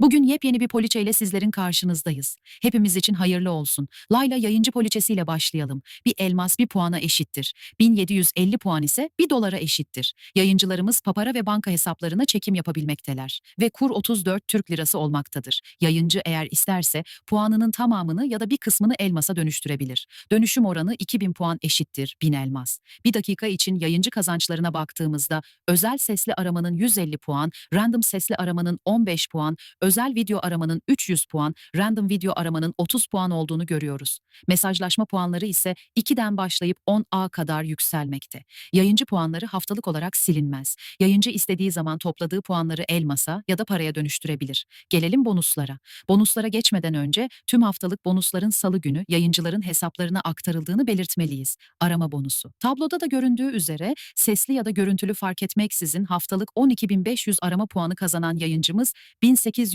Bugün yepyeni bir poliçeyle sizlerin karşınızdayız. Hepimiz için hayırlı olsun. Layla yayıncı poliçesiyle başlayalım. Bir elmas bir puana eşittir. 1750 puan ise bir dolara eşittir. Yayıncılarımız papara ve banka hesaplarına çekim yapabilmekteler. Ve kur 34 Türk lirası olmaktadır. Yayıncı eğer isterse puanının tamamını ya da bir kısmını elmasa dönüştürebilir. Dönüşüm oranı 2000 puan eşittir 1000 elmas. Bir dakika için yayıncı kazançlarına baktığımızda özel sesli aramanın 150 puan, random sesli aramanın 15 puan, özel video aramanın 300 puan, random video aramanın 30 puan olduğunu görüyoruz. Mesajlaşma puanları ise 2'den başlayıp 10A kadar yükselmekte. Yayıncı puanları haftalık olarak silinmez. Yayıncı istediği zaman topladığı puanları elmasa ya da paraya dönüştürebilir. Gelelim bonuslara. Bonuslara geçmeden önce tüm haftalık bonusların salı günü yayıncıların hesaplarına aktarıldığını belirtmeliyiz. Arama bonusu. Tabloda da göründüğü üzere sesli ya da görüntülü fark etmeksizin haftalık 12.500 arama puanı kazanan yayıncımız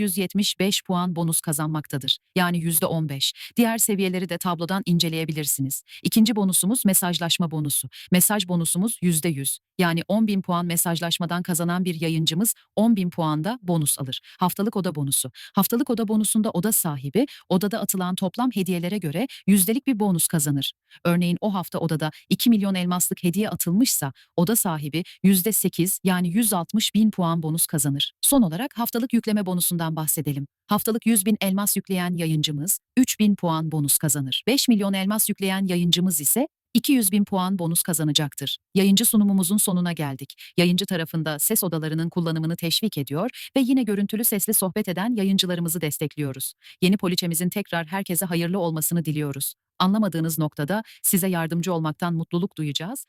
1875 puan bonus kazanmaktadır. Yani %15. Diğer seviyeleri de tablodan inceleyebilirsiniz. İkinci bonusumuz mesajlaşma bonusu. Mesaj bonusumuz %100. Yani 10.000 puan mesajlaşmadan kazanan bir yayıncımız 10.000 puanda bonus alır. Haftalık oda bonusu. Haftalık oda bonusunda oda sahibi odada atılan toplam hediyelere göre yüzdelik bir bonus kazanır. Örneğin o hafta odada 2 milyon elmaslık hediye atılmışsa oda sahibi %8 yani 160 bin puan bonus kazanır. Son olarak haftalık yükleme bonusundan bahsedelim. Haftalık 100 bin elmas yükleyen yayıncımız 3 bin puan bonus kazanır. 5 milyon elmas yükleyen yayıncımız ise 200 bin puan bonus kazanacaktır. Yayıncı sunumumuzun sonuna geldik. Yayıncı tarafında ses odalarının kullanımını teşvik ediyor ve yine görüntülü sesli sohbet eden yayıncılarımızı destekliyoruz. Yeni poliçemizin tekrar herkese hayırlı olmasını diliyoruz. Anlamadığınız noktada size yardımcı olmaktan mutluluk duyacağız.